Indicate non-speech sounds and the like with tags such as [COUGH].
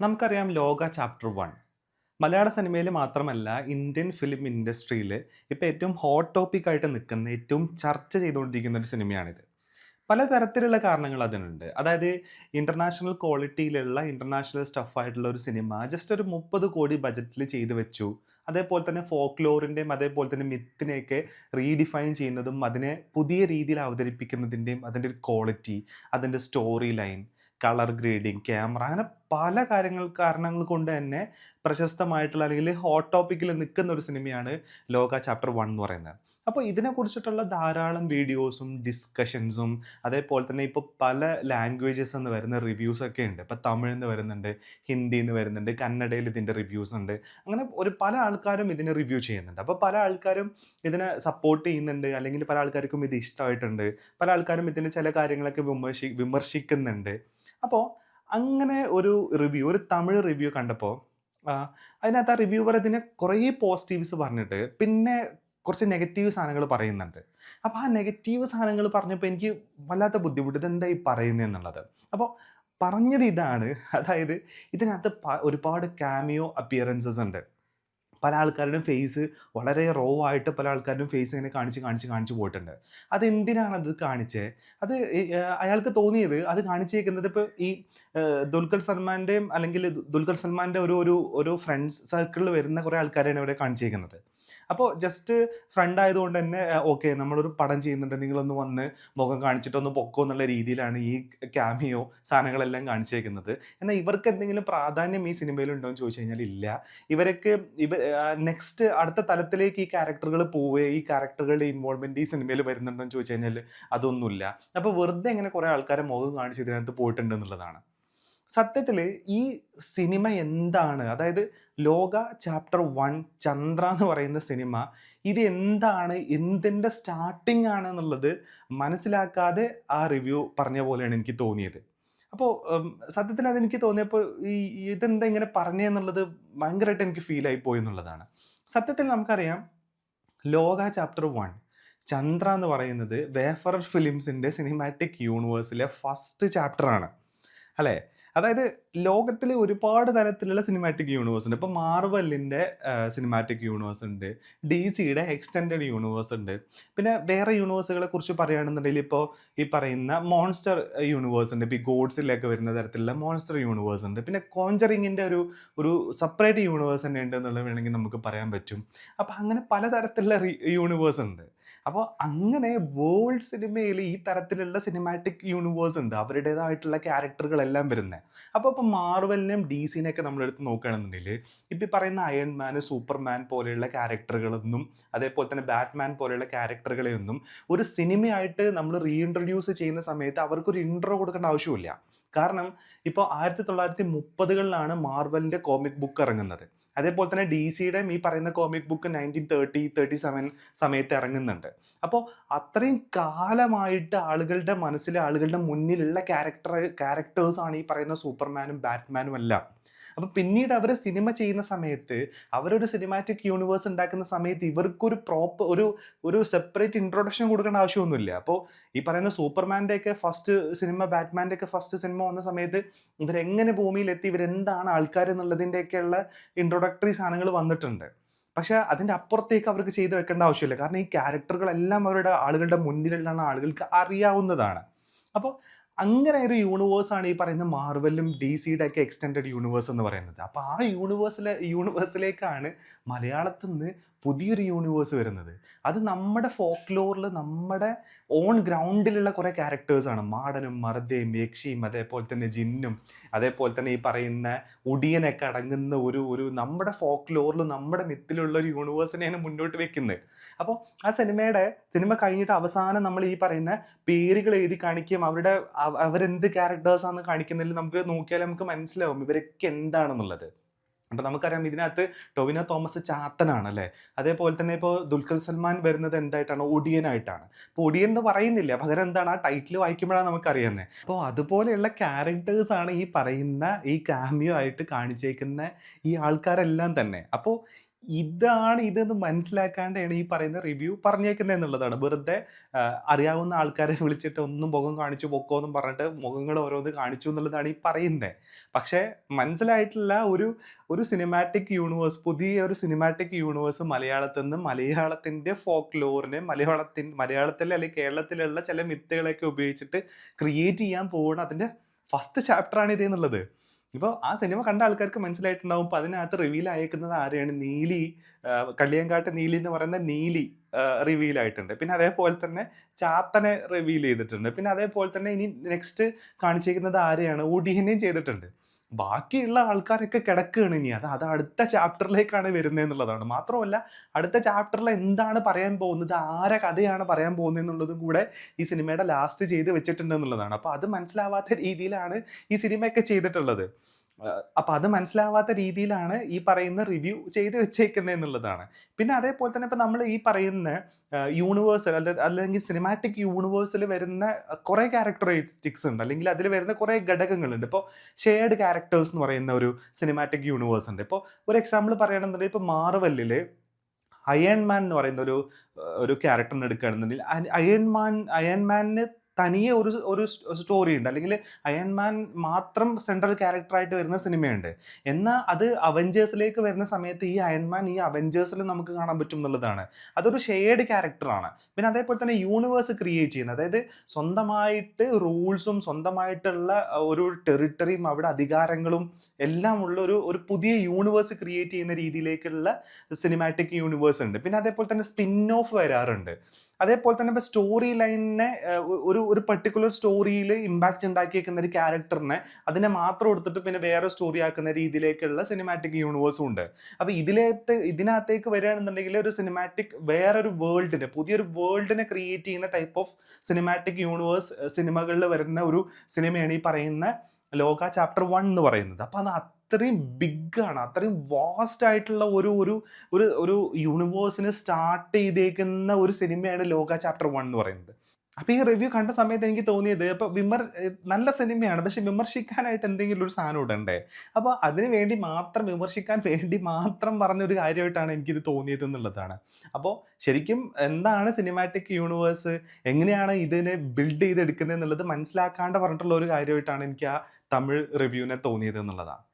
നമുക്കറിയാം ലോക chapter one. മലയാള സിനിമയിൽ മാത്രമല്ല ഇന്ത്യൻ ഫിലിം ഇൻഡസ്ട്രിയിൽ ഇപ്പോൾ ഏറ്റവും ഹോട്ട് ടോപ്പിക്കായിട്ട് നിൽക്കുന്ന ഏറ്റവും ചർച്ച ചെയ്തുകൊണ്ടിരിക്കുന്ന ഒരു സിനിമയാണിത്. പലതരത്തിലുള്ള കാരണങ്ങൾ അതിനുണ്ട്. അതായത് ഇന്റർനാഷണൽ ക്വാളിറ്റിയിലുള്ള ഇന്റർനാഷണൽ സ്റ്റഫായിട്ടുള്ള ഒരു സിനിമ ജസ്റ്റ് ഒരു മുപ്പത് കോടി ബജറ്റിൽ ചെയ്തു വെച്ചു. അതേപോലെ തന്നെ ഫോക്ലോറിന്റെയും അതേപോലെ തന്നെ മിത്തിനെയൊക്കെ റീഡിഫൈൻ ചെയ്യുന്നതും അതിനെ പുതിയ രീതിയിൽ അവതരിപ്പിക്കുന്നതിന്റെയും അതിന്റെ ഒരു ക്വാളിറ്റി അതിന്റെ story line colour grading camera അങ്ങനെ പല കാര്യങ്ങൾ കാരണങ്ങൾ കൊണ്ട് തന്നെ പ്രശസ്തമായിട്ടുള്ള അല്ലെങ്കിൽ ഹോട്ട് ടോപ്പിക്കിൽ നിൽക്കുന്ന ഒരു സിനിമയാണ് ലോക ചാപ്റ്റർ വൺ എന്ന് പറയുന്നത്. അപ്പോൾ ഇതിനെ കുറിച്ചിട്ടുള്ള ധാരാളം വീഡിയോസും ഡിസ്കഷൻസും അതേപോലെ തന്നെ ഇപ്പോൾ പല ലാംഗ്വേജസ് എന്ന് വരുന്ന റിവ്യൂസ് ഒക്കെ ഉണ്ട്. ഇപ്പോൾ തമിഴിൽ നിന്ന് വരുന്നുണ്ട് ഹിന്ദിയിൽ നിന്ന് വരുന്നുണ്ട് കന്നഡയിൽ ഇതിന്റെ റിവ്യൂസ് ഉണ്ട്. അങ്ങനെ ഒരു പല ആൾക്കാരും ഇതിനെ റിവ്യൂ ചെയ്യുന്നുണ്ട്. അപ്പോൾ പല ആൾക്കാരും ഇതിനെ സപ്പോർട്ട് ചെയ്യുന്നുണ്ട് അല്ലെങ്കിൽ പല ആൾക്കാർക്കും ഇത് ഇഷ്ടമായിട്ടുണ്ട്. പല ആൾക്കാരും ഇതിന് ചില കാര്യങ്ങളൊക്കെ വിമർശി വിമർശിക്കുന്നുണ്ട്. അപ്പോൾ അങ്ങനെ ഒരു റിവ്യൂ ഒരു തമിഴ് റിവ്യൂ കണ്ടപ്പോൾ അതിനകത്ത് ആ റിവ്യൂവർ ഇതിനെ കുറേ പോസിറ്റീവ്സ് പറഞ്ഞിട്ട് പിന്നെ കുറച്ച് നെഗറ്റീവ് സാധനങ്ങൾ പറയുന്നുണ്ട്. അപ്പോൾ ആ നെഗറ്റീവ് സാധനങ്ങൾ പറഞ്ഞപ്പോൾ എനിക്ക് വല്ലാത്ത ബുദ്ധിമുട്ട്. ഇതെന്താ ഈ പറയുന്നത് എന്നുള്ളത്? അപ്പോൾ പറഞ്ഞത് ഇതാണ്. അതായത് ഇതിനകത്ത് ഒരുപാട് കാമിയോ അപ്പിയറൻസസ് ഉണ്ട്. പല ആൾക്കാരുടെയും ഫേസ് വളരെ റോ ആയിട്ട് പല ആൾക്കാരുടെയും ഫേസ് ഇങ്ങനെ കാണിച്ച് കാണിച്ച് കാണിച്ച് പോയിട്ടുണ്ട്. അത് എന്തിനാണ് അത് കാണിച്ചത് അത് അയാൾക്ക് തോന്നിയത് അത് കാണിച്ചേക്കുന്നത് ഇപ്പോൾ ഈ ദുൽഖർ സൽമാന്റെയും അല്ലെങ്കിൽ ദുൽഖർ സൽമാന്റെ ഒരു ഒരു ഒരു ഫ്രണ്ട്സ് സർക്കിളിൽ വരുന്ന കുറേ ആൾക്കാരാണ് ഇവിടെ കാണിച്ചേക്കുന്നത്. അപ്പോൾ ജസ്റ്റ് ഫ്രണ്ട് ആയതുകൊണ്ട് തന്നെ ഓക്കെ നമ്മളൊരു പടം ചെയ്യുന്നുണ്ട് നിങ്ങളൊന്ന് വന്ന് മുഖം കാണിച്ചിട്ടൊന്ന് പൊക്കോ എന്നുള്ള രീതിയിലാണ് ഈ ക്യാമിയോ സാധനങ്ങളെല്ലാം കാണിച്ചേക്കുന്നത്. എന്നാൽ ഇവർക്ക് എന്തെങ്കിലും പ്രാധാന്യം ഈ സിനിമയിൽ ഉണ്ടോ എന്ന് ചോദിച്ചു കഴിഞ്ഞാൽ ഇല്ല. ഇവരൊക്കെ ഇവ നെക്സ്റ്റ് അടുത്ത തലത്തിലേക്ക് ഈ ക്യാരക്ടറുകൾ പോവുകയോ ഈ ക്യാരക്ടറുകളുടെ ഇൻവോൾവ്മെന്റ് ഈ സിനിമയിൽ വരുന്നുണ്ടോ എന്ന് ചോദിച്ചു കഴിഞ്ഞാൽ അതൊന്നുമില്ല. അപ്പോൾ വെറുതെ ഇങ്ങനെ കുറേ ആൾക്കാരെ മുഖം കാണിച്ച് ഇതിനകത്ത് പോയിട്ടുണ്ട് എന്നുള്ളതാണ്. സത്യത്തിൽ ഈ സിനിമ എന്താണ്? അതായത് ലോക ചാപ്റ്റർ വൺ ചന്ദ്ര എന്ന് പറയുന്ന സിനിമ ഇത് എന്താണ്? എന്തിന്റെ സ്റ്റാർട്ടിംഗ് ആണ് എന്നുള്ളത് മനസ്സിലാക്കാതെ ആ റിവ്യൂ പറഞ്ഞ പോലെയാണ് എനിക്ക് തോന്നിയത്. അപ്പോൾ സത്യത്തിൽ അതെനിക്ക് തോന്നിയപ്പോൾ ഈ ഇതെന്താ ഇങ്ങനെ പറഞ്ഞെന്നുള്ളത് ഭയങ്കരമായിട്ട് എനിക്ക് ഫീൽ ആയി പോയി എന്നുള്ളതാണ്. സത്യത്തിൽ നമുക്കറിയാം ലോക ചാപ്റ്റർ വൺ ചന്ദ്ര എന്ന് പറയുന്നത് വേഫറർ ഫിലിംസിന്റെ സിനിമാറ്റിക് യൂണിവേഴ്സിലെ ഫസ്റ്റ് ചാപ്റ്ററാണ് അല്ലേ? അതായത് ലോകത്തിലെ ഒരുപാട് തരത്തിലുള്ള സിനിമാറ്റിക് യൂണിവേഴ്സ് ഉണ്ട്. ഇപ്പോൾ മാർവലിന്റെ സിനിമാറ്റിക് യൂണിവേഴ്സ് ഉണ്ട്. ഡി സിയുടെ എക്സ്റ്റെൻഡഡ് യൂണിവേഴ്സ് ഉണ്ട്. പിന്നെ വേറെ യൂണിവേഴ്സുകളെ കുറിച്ച് പറയുകയാണെന്നുണ്ടെങ്കിൽ ഇപ്പോൾ ഈ പറയുന്ന മോൺസ്റ്റർ യൂണിവേഴ്സ് ഉണ്ട്. ഇപ്പോൾ ഗോഡ്സിലൊക്കെ വരുന്ന തരത്തിലുള്ള മോൺസ്റ്റർ യൂണിവേഴ്സ് ഉണ്ട്. പിന്നെ കോഞ്ചറിങ്ങിന്റെ ഒരു ഒരു സെപ്പറേറ്റ് യൂണിവേഴ്സ് തന്നെ ഉണ്ട് എന്നുള്ളത് വേണമെങ്കിൽ നമുക്ക് പറയാൻ പറ്റും. അപ്പോൾ അങ്ങനെ പലതരത്തിലുള്ള യൂണിവേഴ്സ് ഉണ്ട്. അപ്പോൾ അങ്ങനെ വേൾഡ് സിനിമയിൽ ഈ തരത്തിലുള്ള സിനിമാറ്റിക് യൂണിവേഴ്സ് ഉണ്ട്. അവരുടേതായിട്ടുള്ള ക്യാരക്ടറുകളെല്ലാം വരുന്നത് അപ്പോൾ ഇപ്പോൾ മാർവലിനെയും ഡി സിനെയൊക്കെ നമ്മളെടുത്ത് നോക്കുകയാണെന്നുണ്ടെങ്കിൽ ഇപ്പോൾ പറയുന്ന അയൺമാൻ സൂപ്പർമാൻ പോലെയുള്ള ക്യാരക്ടറുകളൊന്നും അതേപോലെ തന്നെ ബാറ്റ്മാൻ പോലെയുള്ള ക്യാരക്ടറുകളെയൊന്നും ഒരു സിനിമയായിട്ട് നമ്മൾ റീഇൻട്രൊഡ്യൂസ് ചെയ്യുന്ന സമയത്ത് അവർക്കൊരു ഇൻട്രോ കൊടുക്കേണ്ട ആവശ്യമില്ല കാരണം ഇപ്പോൾ ആയിരത്തി തൊള്ളായിരത്തി മുപ്പതുകളിലാണ് മാർവലിന്റെ കോമിക് ബുക്ക് ഇറങ്ങുന്നത്. അതേപോലെ തന്നെ ഡി സിയുടെ ഈ പറയുന്ന comic book nineteen thirty thirty seven സമയത്ത് ഇറങ്ങുന്നുണ്ട്. അപ്പോൾ അത്രയും കാലമായിട്ട് ആളുകളുടെ മനസ്സിലെ ആളുകളുടെ മുന്നിലുള്ള ക്യാരക്ടർ ക്യാരക്ടേഴ്സാണ് ഈ പറയുന്ന സൂപ്പർമാനും ബാറ്റ്മാനും എല്ലാം. അപ്പോൾ പിന്നീട് അവർ സിനിമ ചെയ്യുന്ന സമയത്ത് അവരൊരു സിനിമാറ്റിക് യൂണിവേഴ്സ് ഉണ്ടാക്കുന്ന സമയത്ത് ഇവർക്കൊരു പ്രോപ്പർ ഒരു ഒരു സെപ്പറേറ്റ് ഇൻട്രൊഡക്ഷൻ കൊടുക്കേണ്ട ആവശ്യമൊന്നുമില്ല. അപ്പോൾ ഈ പറയുന്ന സൂപ്പർമാന്റെ ഒക്കെ ഫസ്റ്റ് സിനിമ ബാറ്റ്മാന്റെ ഒക്കെ ഫസ്റ്റ് സിനിമ വന്ന സമയത്ത് ഇവരെങ്ങനെ ഭൂമിയിലെത്തി ഇവരെന്താണ് ആൾക്കാർ എന്നുള്ളതിന്റെയൊക്കെയുള്ള ഇൻട്രൊഡക്ടറി സാധനങ്ങൾ വന്നിട്ടുണ്ട്. പക്ഷേ അതിന്റെ അപ്പുറത്തേക്ക് അവർക്ക് ചെയ്ത് വെക്കേണ്ട ആവശ്യമില്ല. കാരണം ഈ ക്യാരക്ടറുകളെല്ലാം അവരുടെ ആളുകളുടെ മുന്നിലുള്ള ആളുകൾക്ക് അറിയാവുന്നതാണ്. അപ്പോൾ അങ്ങനെ ഒരു യൂണിവേഴ്സാണ് ഈ പറയുന്ന മാർവലും ഡി സിയുടെ ഒക്കെ എക്സ്റ്റെൻഡഡ് യൂണിവേഴ്സ് എന്ന് പറയുന്നത്. അപ്പോൾ ആ യൂണിവേഴ്സിലെ യൂണിവേഴ്സിലേക്കാണ് മലയാളത്തിൽ നിന്ന് പുതിയൊരു യൂണിവേഴ്സ് വരുന്നത്. അത് നമ്മുടെ ഫോക്ലോറിൽ നമ്മുടെ ഓൺ ഗ്രൗണ്ടിലുള്ള കുറേ ക്യാരക്ടേഴ്സാണ് മാടനും മറുതയും യക്ഷിയും അതേപോലെ തന്നെ ജിന്നും അതേപോലെ തന്നെ ഈ പറയുന്ന ഒടിയനൊക്കെ അടങ്ങുന്ന ഒരു ഒരു നമ്മുടെ ഫോക്ലോറിൽ നമ്മുടെ മിത്തിലുള്ള ഒരു യൂണിവേഴ്സിനെയാണ് മുന്നോട്ട് വെക്കുന്നത്. അപ്പോൾ ആ സിനിമയുടെ സിനിമ കഴിഞ്ഞിട്ട് അവസാനം നമ്മൾ ഈ പറയുന്ന പേരുകൾ എഴുതി കാണിക്കുകയും അവരുടെ അവ- അവരെന്ത് ക്യാരക്ടേഴ്സാണ് കാണിക്കുന്നതിൽ നമുക്ക് നോക്കിയാൽ നമുക്ക് മനസ്സിലാവും ഇവരൊക്കെ എന്താണെന്നുള്ളത്. അപ്പോൾ നമുക്കറിയാം ഇതിനകത്ത് ടൊവിനോ തോമസ് ചാത്തനാണ് അല്ലേ അതേപോലെ തന്നെ ഇപ്പോൾ ദുൽഖർ സൽമാൻ വരുന്നത് എന്തായിട്ടാണ്? ഒടിയനായിട്ടാണ്. അപ്പോൾ ഒടിയൻ എന്ന് പറയുന്നില്ല. പകരം എന്താണ് ആ ടൈറ്റിൽ വായിക്കുമ്പോഴാണ് നമുക്കറിയുന്നത് അപ്പോൾ അതുപോലെയുള്ള ക്യാരക്ടേഴ്സ് ആണ് ഈ പറയുന്ന ഈ കാമിയോ ആയിട്ട് കാണിച്ചേക്കുന്ന ഈ ആൾക്കാരെല്ലാം തന്നെ. അപ്പോൾ ഇതാണ് ഇതെന്ന് മനസ്സിലാക്കാണ്ടാണ് ഈ പറയുന്ന റിവ്യൂ പറഞ്ഞേക്കുന്നത് എന്നുള്ളതാണ്. വെറുതെ അറിയാവുന്ന ആൾക്കാരെ [LAUGHS] വിളിച്ചിട്ട് ഒന്നും മുഖം കാണിച്ചു പൊക്കോ എന്നും പറഞ്ഞിട്ട് മുഖങ്ങൾ ഓരോന്ന് കാണിച്ചു എന്നുള്ളതാണ് ഈ പറയുന്നത് പക്ഷേ മനസ്സിലായിട്ടില്ല ഒരു ഒരു സിനിമാറ്റിക് യൂണിവേഴ്സ് പുതിയ ഒരു സിനിമാറ്റിക് യൂണിവേഴ്സ് മലയാളത്തിൽ നിന്ന് മലയാളത്തിന്റെ ഫോക്ക് ലോറിനെ മലയാളത്തിൻ മലയാളത്തിലെ അല്ലെങ്കിൽ കേരളത്തിലുള്ള ചില മിത്തുകളൊക്കെ ഉപയോഗിച്ചിട്ട് ക്രിയേറ്റ് ചെയ്യാൻ പോകുന്ന അതിന്റെ ഫസ്റ്റ് ചാപ്റ്ററാണ് ഇത് എന്നുള്ളത്. ഇപ്പോൾ ആ സിനിമ കണ്ട ആൾക്കാർക്ക് മനസ്സിലായിട്ടുണ്ടാവും. അപ്പോൾ അതിനകത്ത് റിവീൽ അയക്കുന്നത് ആരെയാണ്? നീലി കളിയങ്കാട്ട് നീലി എന്ന് പറയുന്ന നീലി റിവീൽ ആയിട്ടുണ്ട്. പിന്നെ അതേപോലെ തന്നെ ചാത്തനെ റിവീൽ ചെയ്തിട്ടുണ്ട്. പിന്നെ അതേപോലെ തന്നെ ഇനി നെക്സ്റ്റ് കാണിച്ചേക്കുന്നത് ആരെയാണ്? ഒടിയനെയും ചെയ്തിട്ടുണ്ട്. ബാക്കിയുള്ള ആൾക്കാരൊക്കെ കിടക്കുകയാണ് ഇനി. അത് അത് അടുത്ത ചാപ്റ്ററിലേക്കാണ് വരുന്നത് എന്നുള്ളതാണ്. മാത്രമല്ല അടുത്ത ചാപ്റ്ററിൽ എന്താണ് പറയാൻ പോകുന്നത് ആരെ കഥയാണ് പറയാൻ പോകുന്നത് എന്നുള്ളതും കൂടെ ഈ സിനിമയുടെ ലാസ്റ്റ് ചെയ്ത് വെച്ചിട്ടുണ്ട് എന്നുള്ളതാണ്. അപ്പോൾ അത് മനസ്സിലാവാത്ത രീതിയിലാണ് ഈ സിനിമയൊക്കെ ചെയ്തിട്ടുള്ളത്. അപ്പം അത് മനസ്സിലാവാത്ത രീതിയിലാണ് ഈ പറയുന്ന റിവ്യൂ ചെയ്ത് വെച്ചേക്കുന്നത് എന്നുള്ളതാണ്. പിന്നെ അതേപോലെ തന്നെ ഇപ്പം നമ്മൾ ഈ പറയുന്ന യൂണിവേഴ്സൽ അല്ല അല്ലെങ്കിൽ സിനിമാറ്റിക് യൂണിവേഴ്സിൽ വരുന്ന കുറേ ക്യാരക്ടറിസ്റ്റിക്സ് ഉണ്ട്. അല്ലെങ്കിൽ അതിൽ വരുന്ന കുറേ ഘടകങ്ങളുണ്ട്. ഇപ്പോൾ ഷെയർഡ് ക്യാരക്ടേഴ്സ് എന്ന് പറയുന്ന ഒരു സിനിമാറ്റിക് യൂണിവേഴ്സ് ഉണ്ട്. ഇപ്പോൾ ഒരു എക്സാമ്പിൾ പറയുകയാണെന്നുണ്ടെങ്കിൽ ഇപ്പോൾ മാർവല്ലിൽ അയൺമാൻ എന്ന് പറയുന്ന ഒരു ഒരു ക്യാരക്ടറിന് എടുക്കുകയാണെന്നുണ്ടെങ്കിൽ Iron Man Iron Man Iron മാനിന് തനിയെ ഒരു ഒരു സ്റ്റോറി ഉണ്ട്. അല്ലെങ്കിൽ അയൺമാൻ മാത്രം സെൻട്രൽ ക്യാരക്ടറായിട്ട് വരുന്ന സിനിമയുണ്ട്. എന്നാൽ അത് അവഞ്ചേഴ്സിലേക്ക് വരുന്ന സമയത്ത് ഈ അയൺമാൻ ഈ അവഞ്ചേഴ്സിൽ നമുക്ക് കാണാൻ പറ്റും എന്നുള്ളതാണ്. അതൊരു ഷെയർഡ് ക്യാരക്ടറാണ് പിന്നെ അതേപോലെ തന്നെ യൂണിവേഴ്സ് ക്രിയേറ്റ് ചെയ്യുന്നത്. അതായത് സ്വന്തമായിട്ട് റൂൾസും സ്വന്തമായിട്ടുള്ള ഒരു ടെറിട്ടറിയും അവിടെ അധികാരങ്ങളും എല്ലാം ഉള്ള ഒരു ഒരു പുതിയ യൂണിവേഴ്സ് ക്രിയേറ്റ് ചെയ്യുന്ന രീതിയിലേക്കുള്ള സിനിമാറ്റിക് യൂണിവേഴ്സ് ഉണ്ട്. പിന്നെ അതേപോലെ തന്നെ സ്പിൻ ഓഫ് വരാറുണ്ട്. അതേപോലെ തന്നെ ഇപ്പോൾ സ്റ്റോറി ലൈനിനെ ഒരു ഒരു പെർട്ടിക്കുലർ സ്റ്റോറിയിൽ ഇമ്പാക്റ്റ് ഉണ്ടാക്കിയേക്കുന്ന ഒരു ക്യാരക്ടറിനെ അതിനെ മാത്രം എടുത്തിട്ട് പിന്നെ വേറെ സ്റ്റോറി ആക്കുന്ന രീതിയിലേക്കുള്ള സിനിമാറ്റിക് യൂണിവേഴ്സും ഉണ്ട്. അപ്പോൾ ഇതിലേക്ക് ഇതിനകത്തേക്ക് വരികയാണെന്നുണ്ടെങ്കിൽ ഒരു സിനിമാറ്റിക് വേറൊരു വേൾഡിനെ പുതിയൊരു വേൾഡിനെ ക്രിയേറ്റ് ചെയ്യുന്ന ടൈപ്പ് ഓഫ് സിനിമാറ്റിക് യൂണിവേഴ്സ് സിനിമകളിൽ വരുന്ന ഒരു സിനിമയാണ് ഈ പറയുന്ന ലോക ചാപ്റ്റർ വൺ എന്ന് പറയുന്നത്. അപ്പോൾ അത് അത്രയും ബിഗ് ആണ്. അത്രയും വാസ്റ്റ് ആയിട്ടുള്ള ഒരു ഒരു ഒരു ഒരു യൂണിവേഴ്സിനെ സ്റ്റാർട്ട് ചെയ്തേക്കുന്ന ഒരു സിനിമയാണ് ലോക ചാപ്റ്റർ വൺ എന്ന് പറയുന്നത്. അപ്പോൾ ഈ റിവ്യൂ കണ്ട സമയത്ത് എനിക്ക് തോന്നിയത് അപ്പോൾ വിമർ നല്ല സിനിമയാണ് പക്ഷെ വിമർശിക്കാനായിട്ട് എന്തെങ്കിലും ഒരു സാധനം ഇടണ്ടേ അപ്പോൾ അതിന് വേണ്ടി മാത്രം വിമർശിക്കാൻ വേണ്ടി മാത്രം പറഞ്ഞൊരു കാര്യമായിട്ടാണ് എനിക്കിത് തോന്നിയത് എന്നുള്ളതാണ്. അപ്പോൾ ശരിക്കും എന്താണ് സിനിമാറ്റിക് യൂണിവേഴ്സ് എങ്ങനെയാണ് ഇതിനെ ബിൽഡ് ചെയ്തെടുക്കുന്നത് എന്നുള്ളത് മനസ്സിലാക്കാണ്ട് പറഞ്ഞിട്ടുള്ള ഒരു കാര്യമായിട്ടാണ് എനിക്ക് ആ തമിഴ് റിവ്യൂവിനെ തോന്നിയത് എന്നുള്ളതാണ്.